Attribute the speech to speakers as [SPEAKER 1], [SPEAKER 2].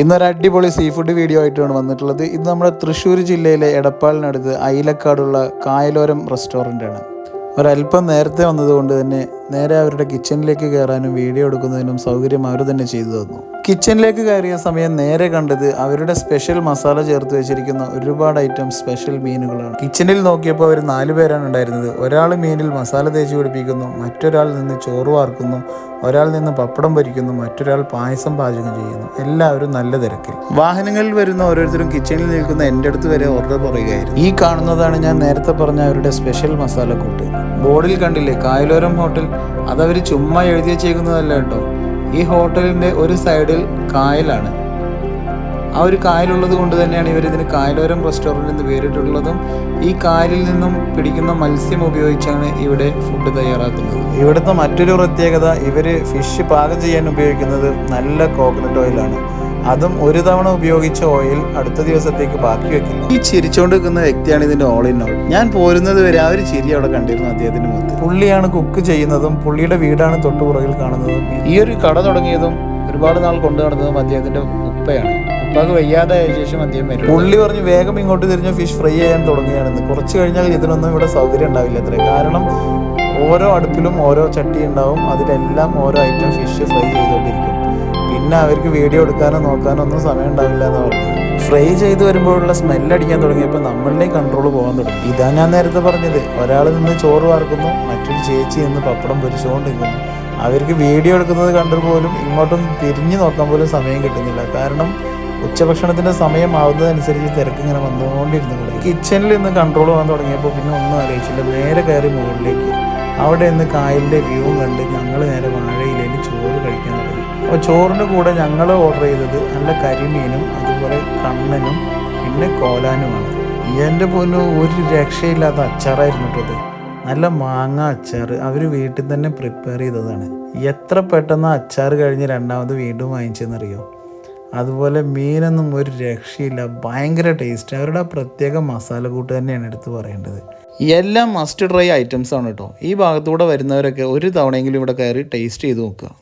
[SPEAKER 1] ഇന്നൊരു അടിപൊളി sea food video ആയിട്ടാണ് വന്നിട്ടുള്ളത്. ഇത് നമ്മുടെ തൃശ്ശൂർ ജില്ലയിലെ എടപ്പാളിനടുത്ത് അയിലക്കാടുള്ള കായലോരം റെസ്റ്റോറന്റാണ് ഒരല്പം നേരത്തെ വന്നതുകൊണ്ട് തന്നെ നേരെ അവരുടെ കിച്ചണിലേക്ക് കയറാനും വീഡിയോ എടുക്കുന്നതിനും സൗകര്യം അവർ തന്നെ ചെയ്തു തന്നു. കിച്ചണിലേക്ക് കയറിയ സമയം നേരെ കണ്ടത് അവരുടെ സ്പെഷ്യൽ മസാല ചേർത്ത് വെച്ചിരിക്കുന്ന ഒരുപാട് ഐറ്റം സ്പെഷ്യൽ മീനുകളാണ്. കിച്ചണിൽ നോക്കിയപ്പോൾ അവർ നാല് പേരാണ് ഉണ്ടായിരുന്നത്. ഒരാൾ മീനിൽ മസാല തേച്ച് പിടിപ്പിക്കുന്നു മറ്റൊരാൾ നിന്ന് ചോറ് വാർക്കുന്നു ഒരാൾ നിന്ന് പപ്പടം പൊരിക്കുന്നു മറ്റൊരാൾ പായസം പാചകം ചെയ്യുന്നു. എല്ലാവരും നല്ല തിരക്കിൽ. വാഹനങ്ങളിൽ വരുന്ന ഓരോരുത്തരും കിച്ചണിൽ നിൽക്കുന്ന എന്റെ അടുത്ത് വരെ ഓർഡർ പറയുകയായിരുന്നു. ഈ കാണുന്നതാണ് ഞാൻ നേരത്തെ പറഞ്ഞ അവരുടെ സ്പെഷ്യൽ മസാല കൂട്ട്. ബോർഡിൽ കണ്ടില്ലേ കായലോരം ഹോട്ടൽ അതവർ ചുമ്മാ എഴുതി വെച്ചേക്കുന്നതല്ല കേട്ടോ. ഈ ഹോട്ടലിന്റെ ഒരു സൈഡിൽ കായലാണ്. ആ ഒരു കായലുള്ളത് കൊണ്ട് തന്നെയാണ് ഇവർ ഇതിന് കായലോരം റെസ്റ്റോറന്റ് എന്ന് പേരിട്ടുള്ളതും ഈ കായലിൽ നിന്നും പിടിക്കുന്ന മത്സ്യം ഉപയോഗിച്ചാണ് ഇവിടെ ഫുഡ് തയ്യാറാക്കുന്നത്. ഇവിടുത്തെ മറ്റൊരു പ്രത്യേകത ഇവർ ഫിഷ് പാകം ചെയ്യാൻ ഉപയോഗിക്കുന്നത് നല്ല കോക്കനട്ട് ഓയിലാണ് അതും ഒരു തവണ ഉപയോഗിച്ച ഓയിൽ അടുത്ത ദിവസത്തേക്ക് ബാക്കി വെക്കുന്നു. ഈ ചിരിച്ചോണ്ട് നിൽക്കുന്ന വ്യക്തിയാണ് ഇതിന്റെ ഓൾ ഇൻ ഓൾ ഞാൻ പോരുന്നത് വരെ ആ ഒരു ചിരി അവിടെ കണ്ടിരുന്നു അദ്ദേഹത്തിന്റെ മുഖത്ത് പുള്ളിയാണ് കുക്ക് ചെയ്യുന്നതും പുള്ളിയുടെ വീടാണ് തൊട്ടുപുറകിൽ കാണുന്നതും. ഈ ഒരു കട തുടങ്ങിയതും ഒരുപാട് നാൾ കൊണ്ടു നടന്നതും അദ്ദേഹത്തിന്റെ ഉപ്പയാണ്. ഉപ്പാക്ക് വയ്യാതായ ശേഷം അദ്ദേഹം വരും പുള്ളി പറഞ്ഞു വേഗം ഇങ്ങോട്ട് തിരിഞ്ഞ് ഫിഷ് ഫ്രൈ ചെയ്യാൻ തുടങ്ങുകയാണെന്ന്. കുറച്ച് കഴിഞ്ഞാൽ ഇതിനൊന്നും ഇവിടെ സൗകര്യം ഉണ്ടാവില്ല അത്രേ. കാരണം ഓരോ അടുപ്പിലും ഓരോ ചട്ടി ഉണ്ടാവും. അതിലെല്ലാം ഓരോ ഐറ്റം ഫിഷ് ഫ്രൈ ചെയ്തുകൊണ്ടിരിക്കും പിന്നെ അവർക്ക് വീഡിയോ എടുക്കാനോ നോക്കാനോ ഒന്നും സമയം ഉണ്ടാവില്ല എന്ന് പറഞ്ഞു. ഫ്രൈ ചെയ്ത് വരുമ്പോഴുള്ള സ്മെല്ല് അടിക്കാൻ തുടങ്ങിയപ്പോൾ നമ്മളുടെയും കൺട്രോൾ പോകാൻ തുടങ്ങി. ഇതാ ഞാൻ നേരത്തെ പറഞ്ഞത്. ഒരാൾ നിന്ന് ചോറ് വാർക്കുന്നു മറ്റൊരു ചേച്ചി നിന്ന് പപ്പടം പൊരിച്ചുകൊണ്ടിരിക്കുന്നു. അവർക്ക് വീഡിയോ എടുക്കുന്നത് കണ്ടു പോലും ഇങ്ങോട്ടും തിരിഞ്ഞു നോക്കാൻ പോലും സമയം കിട്ടുന്നില്ല. കാരണം ഉച്ചഭക്ഷണത്തിന്റെ സമയമാവുന്നതനുസരിച്ച് തിരക്ക് ഇങ്ങനെ വന്നുകൊണ്ടിരുന്നു കിച്ചണിൽ നിന്ന് കൺട്രോൾ പോകാൻ തുടങ്ങിയപ്പോൾ പിന്നെ ഒന്നും അറിയിച്ചില്ല നേരെ കയറി മുകളിലേക്ക്. അവിടെ നിന്ന് കായലിന്റെ വ്യൂവും കണ്ട് ഞങ്ങൾ നേരെ തുടങ്ങി അപ്പോൾ ചോറിന്റെ കൂടെ ഞങ്ങൾ ഓർഡർ ചെയ്തത് നല്ല കരിമീനും അതുപോലെ കണ്ണനും പിന്നെ കോലാനുമാണ്. എന്റെ പോലും ഒരു രക്ഷയില്ലാത്ത അച്ചാറായിരുന്നു കേട്ടത് നല്ല മാങ്ങ അച്ചാർ അവർ വീട്ടിൽ തന്നെ പ്രിപ്പയർ ചെയ്തതാണ്. എത്ര പെട്ടെന്ന് അച്ചാർ കഴിഞ്ഞ് രണ്ടാമത് വീണ്ടും വാങ്ങിച്ചെന്നറിയോ? അതുപോലെ മീനൊന്നും ഒരു രക്ഷയില്ല. ഭയങ്കര ടേസ്റ്റ് അവരുടെ പ്രത്യേക മസാല കൂട്ട് തന്നെയാണ് എടുത്ത് പറയേണ്ടത്. എല്ലാം മസ്റ്റ് ഡ്രൈ ഐറ്റംസ് ആണ് കേട്ടോ. ഈ ഭാഗത്തൂടെ വരുന്നവരൊക്കെ ഒരു തവണയെങ്കിലും ഇവിടെ കയറി ടേസ്റ്റ് ചെയ്ത് നോക്കുക.